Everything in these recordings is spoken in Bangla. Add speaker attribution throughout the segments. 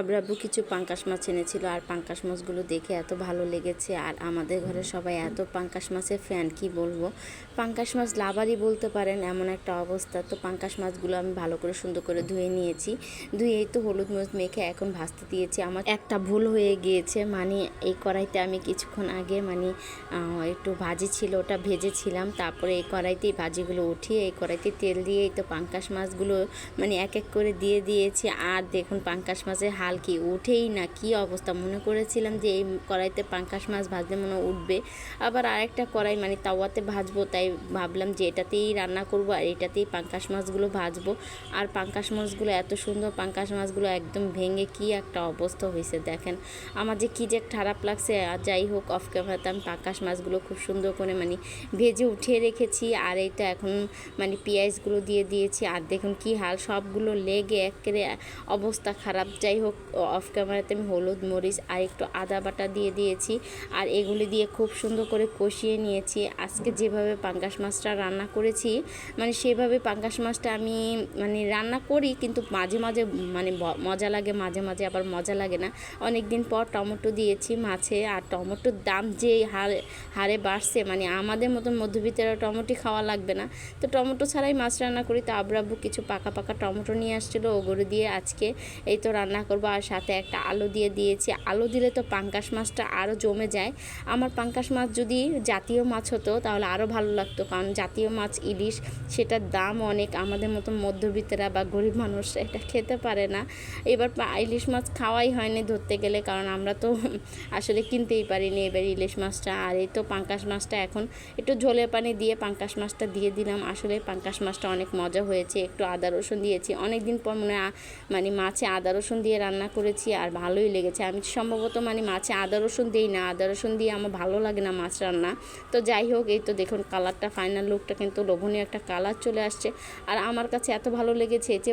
Speaker 1: আবরাব্বু কিছু পাঙ্কাশ মাছ এনেছিল আর পাঙ্কাশ মাছগুলো দেখে এত ভালো লেগেছে আর আমাদের ঘরে সবাই এত পাঙ্কাশ মাছের ফ্যান কি বলব? পাঙ্কাশ মাছ লাভারই বলতে পারেন এমন একটা অবস্থা। তো পাঙ্কাশ মাছগুলো আমি ভালো করে সুন্দর করে ধুয়ে নিয়েছি। ধুয়েই তো হলুদ মরিচ মেখে এখন ভাজতে দিয়েছি। আমার একটা ভুল হয়ে গিয়েছে মানে এই কড়াইতে আমি কিছুক্ষণ আগে মানে একটু ভাজি ছিল, ওটা ভেজেছিলাম। তারপরে এই কড়াইতেই ভাজিগুলো উঠিয়ে, এই কড়াইতে তেল দিয়ে এই তো পাঙ্কাশ মাছগুলো মানে এক এক করে দিয়ে দিয়েছি। আর দেখুন, পাঙ্কাশ মাছের হাল কি উঠেই না কি অবস্থা? মনে করেছিলাম যে এই কড়াইতে পাঙ্কাশ মাছ ভাজলে মনে উঠবে। আবার আরেকটা কড়াই মানে তাওয়াতে ভাজবো, তাই ভাবলাম যে এটাতেই রান্না করব আর এটাতেই পাঙ্কাশ মাছগুলো ভাজবো। আর পাঙ্কাশ মাছগুলো এত সুন্দর, পাঙ্কাশ মাছগুলো একদম ভেঙে কি একটা অবস্থা হয়েছে দেখেন। আমার যে কী যে খারাপ লাগছে, আর যাই হোক অফ ক্যামেরাতে আমি পাঙ্কাশ মাছগুলো খুব সুন্দর করে মানে ভেজে উঠিয়ে রেখেছি। আর এই তো এখন মানে পেঁয়াজগুলো দিয়ে দিয়েছি। আর দেখুন কি হাল, সবগুলো লেগে একেবারে অবস্থা খারাপ। যাই হোক অফ ক্যামেরাতে আমি হলুদ, মরিচ আর একটু আদা বাটা দিয়ে দিয়েছি। আর এগুলি দিয়ে খুব সুন্দর করে কষিয়ে নিয়েছি। আজকে যেভাবে পাঙ্গাস মাছটা রান্না করেছি মানে সেভাবে পাঙ্গাস মাছটা আমি মানে রান্না করি, কিন্তু মাঝে মাঝে মানে মজা লাগে, মাঝে মাঝে আবার মজা লাগে না। অনেক দিন পর টমেটো দিয়েছি মাছে, আর টমেটোর দাম যে হারে হারে বাড়ছে মানে আমাদের মতন মধ্যবিত্তরা টমেটো খাওয়া লাগবে না। তো টমেটো ছাড়াই মাছ রান্না করি, তো আবরাব্বু কিছু পাকা পাকা টমেটো নিয়ে আসছিল, ওগুলো দিয়ে আজকে এই তো রান্না করব। আর সাথে একটা আলু দিয়ে দিয়েছি। আলু দিলে তো পাঙ্কাশ মাছটা আরও জমে যায়। আমার পাঙ্কাশ মাছ যদি জাতীয় মাছ হতো তাহলে আরও ভালো লাগতো, কারণ জাতীয় মাছ ইলিশ সেটার দাম অনেক। আমাদের মতো মধ্যবিত্তরা বা গরিব মানুষ এটা খেতে পারে না। এবার ইলিশ মাছ খাওয়াই হয়নি ধরতে গেলে, কারণ আমরা তো আসলে কিনতেই পারিনি এবার ইলিশ মাছটা। আর এই তো পাঙ্কাশ মাছটা এখন একটু ঝোলে পানি দিয়ে পাঙ্কাশ মাছটা দিয়ে দিলাম। আসলে পাঙ্কাশ মাছটা অনেক মজা হয়েছে। একটু আদা রসুন দিয়েছি। অনেক দিন পর মনে মানে মাছে আদা রসুন দিয়ে রান্না করেছি আর ভালোই লেগেছে। আমি সম্ভবত মানে মাছে আদা, রসুন দিই না। আদা, রসুন দিয়ে আমার ভালো লাগে না মাছ রান্না। তো যাই হোক, এই তো দেখুন কালারটা ফাইনাল লুকটা কিন্তু লোভনীয় একটা কালার চলে আসছে। আর আমার কাছে এত ভালো লেগেছে যে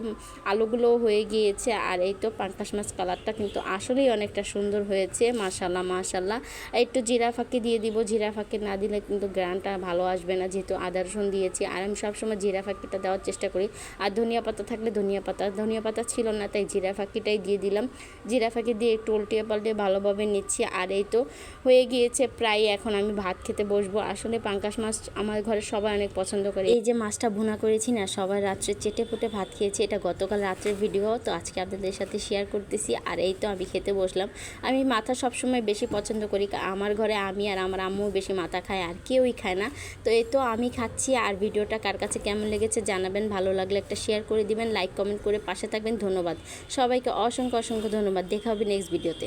Speaker 1: আলুগুলো হয়ে গিয়েছে। আর এই তো পাঙ্কাশ মাছ কালারটা কিন্তু আসলেই অনেকটা সুন্দর হয়েছে। মাশাল্লাহ মাশাল্লাহ একটু জিরা ফাঁকি দিয়ে দিব। জিরা ফাঁকি না দিলে কিন্তু গ্রানটা ভালো আসবে না যেহেতু আদা, রসুন দিয়েছি। আর আমি সবসময় জিরা ফাঁকিটা দেওয়ার চেষ্টা করি। আর ধনিয়া পাতা থাকলে ধনিয়া পাতা। ধনিয়া পাতা ছিল না, তাই জিরা ফাঁকিটাই দিয়ে দিলাম। জিরা ফাঁকি দিয়ে একটু উল্টিয়ে পাল্টে ভালোভাবে নিচ্ছি। আর এই তো হয়ে গিয়েছে প্রায়, এখন আমি ভাত খেতে বসবো। আসলে পাঙ্কাশ মাছ আমার ঘরে সবাই অনেক পছন্দ করে। এই যে মাছটা ভুনা করেছি না, সবাই রাত্রে চেটে পুটে ভাত খেয়েছি। এটা গতকাল রাত্রের ভিডিও তো আজকে আপনাদের সাথে শেয়ার করতেছি। আর এই তো আমি খেতে বসলাম। আমি মাথা সবসময় বেশি পছন্দ করি। আমার ঘরে আমি আর আমার আম্মু বেশি মাথা খায়, আর কেউই খায় না। তো এই তো আমি খাচ্ছি। আর ভিডিওটা কার কাছে কেমন লেগেছে জানাবেন। ভালো লাগলে একটা শেয়ার করে দিবেন। লাইক কমেন্ট করে পাশে থাকবেন। ধন্যবাদ। সবাইকে অসংখ্য অসংখ্য ধন্যবাদ। দেখা হবে নেক্সট ভিডিওতে